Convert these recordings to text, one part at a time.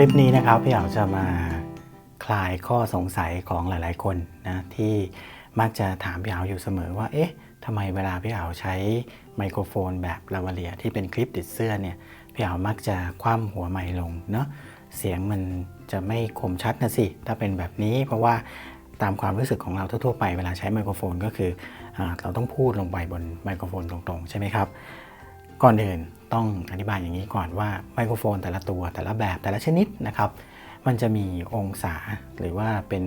ลิปนี้นะครับพี่อยากจะมาคลายข้อสงสัยของหลาย ๆ คนนะที่มักจะถามพี่เอาอยู่เสมอว่า เอ๊ะทำไมเวลาพี่เอาใช้ไมโครโฟนแบบลาวาเลียที่เป็นคลิปติดเสื้อเนี่ยพี่เอามักจะคว่ำหัวไมค์ลงเนาะเสียงมันจะไม่คมชัดนะสิ ถ้าเป็นแบบนี้เพราะว่าตามความรู้สึกของเราทั่ว ๆ ไปเวลาใช้ไมโครโฟนก็คืออเราต้องพูดลงไปบนไมโครโฟนตรง ๆ ใช่ไหมครับ ก่อนอื่น ต้องอธิบายอย่างนี้ก่อนว่าไมโครโฟนแต่ละตัวแต่ละแบบแต่ละชนิดนะครับ มันจะมีองศาหรือว่าเป็น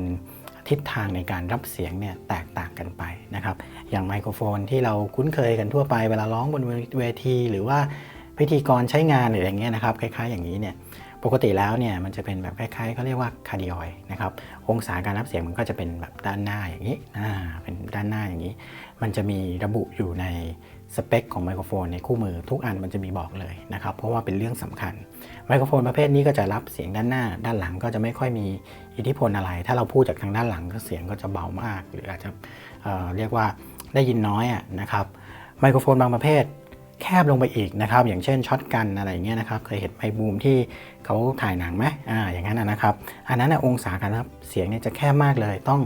ทิศทางในการรับเสียงเนี่ยแตกต่างกันไปนะครับ อย่างไมโครโฟนที่เราคุ้นเคยกันทั่วไปเวลาร้องบนเวที หรือว่าพิธีกรใช้งานหรืออย่างเงี้ยนะครับคล้ายๆอย่างนี้เนี่ย ปกติแล้วเนี่ยมันจะเป็นแบบคล้ายๆเขาเรียกว่าคาร์ดิออยนะครับองศาการรับเสียงมันก็จะเป็นแบบด้านหน้าอย่างนี้อ่าเป็นด้านหน้าอย่างนี้ มันจะมีระบุอยู่ในสเปคของไมโครโฟนในคู่มือทุกอันมันจะมีบอกเลยนะครับเพราะว่าเป็นเรื่องสำคัญไมโครโฟนประเภทนี้ก็จะรับเสียงด้านหน้า ด้านหลังก็จะไม่ค่อยมีอิทธิพลอะไร ถ้าเราพูดจากทางด้านหลังก็เสียงก็จะเบามาก หรืออาจจะเเรียกว่าได้ยินน้อยอะนะครับไมโครโฟนบางประเภท แคบลงไปอีกนะครับ อย่างเช่นช็อตกันอะไรอย่างเงี้ยนะครับ เคยเห็นไมบูมที่เขาถ่ายหนังไหมอ่าอย่างนั้นนะครับ อันนั้นนะองศาการรับเสียงเนี่ยจะแคบมากเลย ต้อง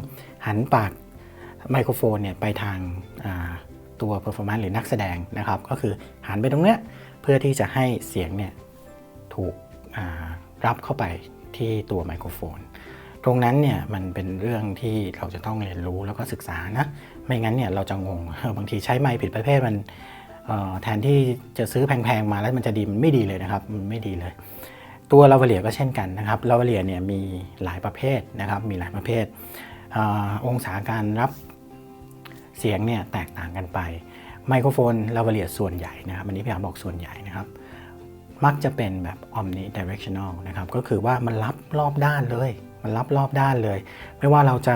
หันปากไมโครโฟนเนี่ยไปทางาตัว performance หรือนักแสดงนะครับ ก็คือหันไปตรงเนี้ยเพื่อที่จะให้เสียงเนี่ยถูกรับเข้าไปที่ตัวไมโครโฟน ตรงนั้นเนี่ยมันเป็นเรื่องที่เราจะต้องเรียนรู้แล้วก็ศึกษานะ ไม่งั้นเนี่ยเราจะงงบางทีใช้ไมค์ผิดประเภทมัน แทนที่จะซื้อแพงๆมาแล้วมันจะดีมันไม่ดีเลยนะครับมันไม่ดีเลย ตัวลาวาเลียก็เช่นกันนะครับลาวาเลียเนี่ยมีหลายประเภทนะครับมีหลายประเภทอองศาการรับเสียงเนี่ยแตกต่างกันไป ไมโครโฟนลาวาเลียส่วนใหญ่นะครับอันนี้พี่อาบอกส่วนใหญ่นะครับมักจะเป็นแบบ omnidirectional นะครับก็คือว่ามันรับรอบด้านเลย มันรับรอบด้านเลย ไม่ว่าเราจะ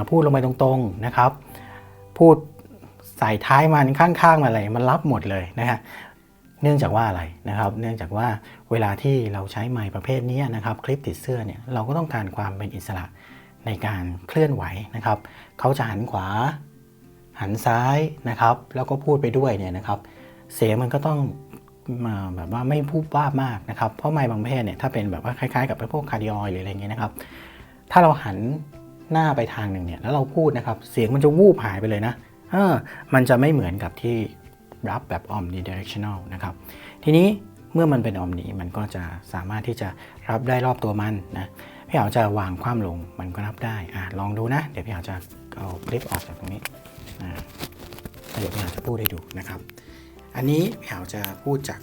าพูดลงไปตรงๆนะครับ พูด ใส่ท้ายมันข้างๆมาอะไรมันรับหมดเลยนะฮะเนื่องจากว่าอะไรนะครับ เนื่องจากว่าเวลาที่เราใช้ไมค์ประเภทนี้นะครับ คลิปติดเสื้อเนี่ยเราก็ต้องการความเป็นอิสระในการเคลื่อนไหวนะครับ เขาจะหันขวา หันซ้ายนะครับ แล้วก็พูดไปด้วยเนี่ยนะครับ เสียงมันก็ต้องมาแบบว่าไม่พูดบ้ามากนะครับ เพราะไมค์บางประเภทเนี่ยถ้าเป็นแบบว่าคล้ายๆกับพวกคาร์ดิออยหรืออะไรเงี้ยนะครับ ถ้าเราหันหน้าไปทางหนึ่งเนี่ยแล้วเราพูดนะครับ เสียงมันจะวูบหายไปเลยนะ เออมันจะไม่เหมือนกับที่รับแบบ omnidirectional นะครับ ทีนี้เมื่อมันเป็น omni มันก็จะสามารถที่จะรับได้รอบตัวมันนะพี่เอาจะวางคว่ำลงมันก็รับได้อะลองดูนะ เดี๋ยวพี่เอาจะเอาคลิปออกจากตรงนี้อ่าเดี๋ยวพี่เอาจะพูดให้ดูนะครับ อันนี้พี่เอาจะพูดจาก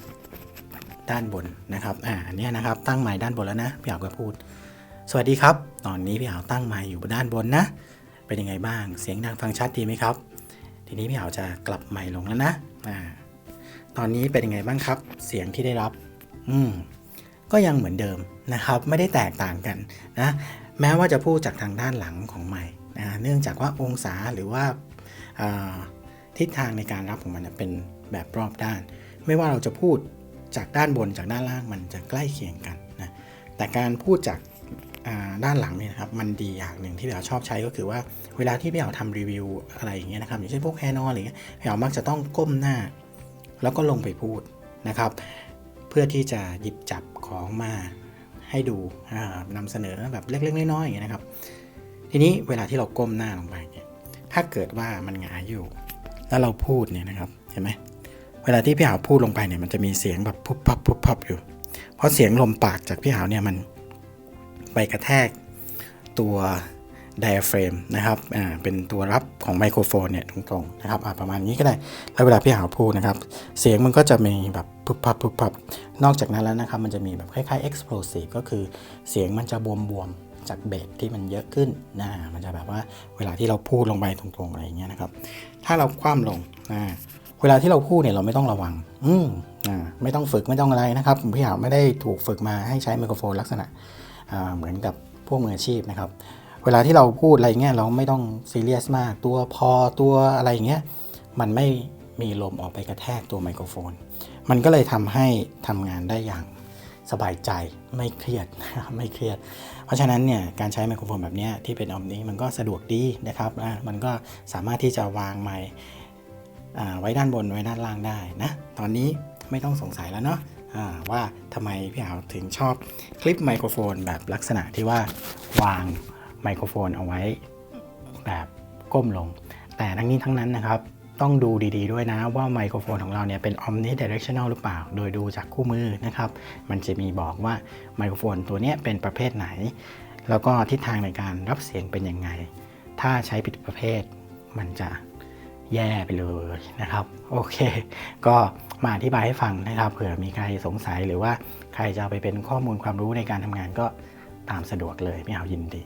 ด้านบนนะครับอ่าอันนี้นะครับตั้งไมค์ด้านบนแล้วนะพี่เอาก็พูด สวัสดีครับ ตอนนี้พี่เอาตั้งไมค์อยู่บนด้านบนนะ เป็นยังไงบ้างเสียงดังฟังชัดดีไหมครับ ทีนี้พี่เอาจะกลับไมค์ลงแล้วนะอ่าตอนนี้เป็นยังไงบ้างครับ เสียงที่ได้รับ อืมก็ยังเหมือนเดิมนะครับ ไม่ได้แตกต่างกันนะแม้ว่าจะพูดจากทางด้านหลังของไมค์นะเนื่องจากว่าองศาหรือว่าาทิศทางในการรับของมันเนยเป็นแบบรอบด้าน ไม่ว่าเราจะพูดจากด้านบนจากด้านล่างมันจะใกล้เคียงกันนะแต่การพูดจาก ด้านหลังเนี่ยนะครับมันดีอย่างหนึ่งที่พี่เอาชอบใช้ก็คือว่าเวลาที่พี่เอาทำรีวิวอะไรอย่างเงี้ยนะครับอย่างเช่นพวกแฮนอนอะไรเงี้ยพี่เอามักจะต้องก้มหน้า แล้วก็ลงไปพูดนะครับ เพื่อที่จะหยิบจับของมาให้ดูอ่านำเสนอแบบเล็กๆน้อยๆอย่างเงี้ยนะครับ ทีนี้เวลาที่เราก้มหน้าลงไปเนี่ยถ้าเกิดว่ามันหงายอยู่ แล้วเราพูดเนี่ยนะครับเห็นไหมเวลาที่พี่หาวพูดลงไปเนี่ยมันจะมีเสียงแบบพุบพับพุบพับอยู่ เพราะเสียงลมปากจากพี่หาวเนี่ยมัน ไปกระแทกตัวไดอะเฟรมนะครับอ่าเป็นตัวรับของไมโครโฟนเนี่ยตรงๆนะครับอ่าประมาณนี้ก็ได้แล้วเวลาพี่หาวพูดนะครับ เสียงมันก็จะมีแบบพุบพับพุบพับนอกจากนั้นแล้วนะครับ มันจะมีแบบคล้ายๆ explosive ก็คือเสียงมันจะบวมๆ จากเบสที่มันเยอะขึ้นนะมันจะแบบว่าเวลาที่เราพูดลงไปตรงๆอะไรอย่างเงี้ยนะครับ ถ้าเราคว่ำลงนะเวลาที่เราพูดเนี่ยเราไม่ต้องระวัง อืมอ่าไม่ต้องฝึกไม่ต้องอะไรนะครับพี่หาวไม่ได้ถูกฝึกมาให้ใช้ไมโครโฟนลักษณะ เหมือนกับพวกมืออาชีพนะครับ เวลาที่เราพูดอะไรเงี้ยเราไม่ต้องซีเรียสมาก ตัวพอตัวอะไรเงี้ยมันไม่มีลมออกไปกระแทกตัวไมโครโฟน มันก็เลยทำให้ทำงานได้อย่างสบายใจไม่เครียดไม่เครียด เพราะฉะนั้นเนี่ยการใช้ไมโครโฟนแบบนี้ที่เป็นออมนี้มันก็สะดวกดีนะครับอะมันก็สามารถที่จะวางไมค์อ่าไว้ด้านบนไว้ด้านล่างได้นะ ตอนนี้ไม่ต้องสงสัยแล้วเนาะ ว่าทำไมพี่หาวถึงชอบคลิปไมโครโฟนแบบลักษณะที่ว่าวางไมโครโฟนเอาไว้แบบก้มลง แต่ทั้งนี้ทั้งนั้นนะครับต้องดูดีๆด้วยนะว่าไมโครโฟนของเราเนี่ยเป็น omnidirectional หรือเปล่า โดยดูจากคู่มือนะครับ มันจะมีบอกว่าไมโครโฟนตัวนี้เป็นประเภทไหน แล้วก็ทิศทางในการรับเสียงเป็นยังไง ถ้าใช้ผิดประเภทมันจะ แย่ไปเลยนะครับ โอเค ก็มาอธิบายให้ฟังนะครับ เผื่อมีใครสงสัยหรือว่าใครจะเอาไปเป็นข้อมูลความรู้ในการทำงานก็ตามสะดวกเลยไม่เอายินดี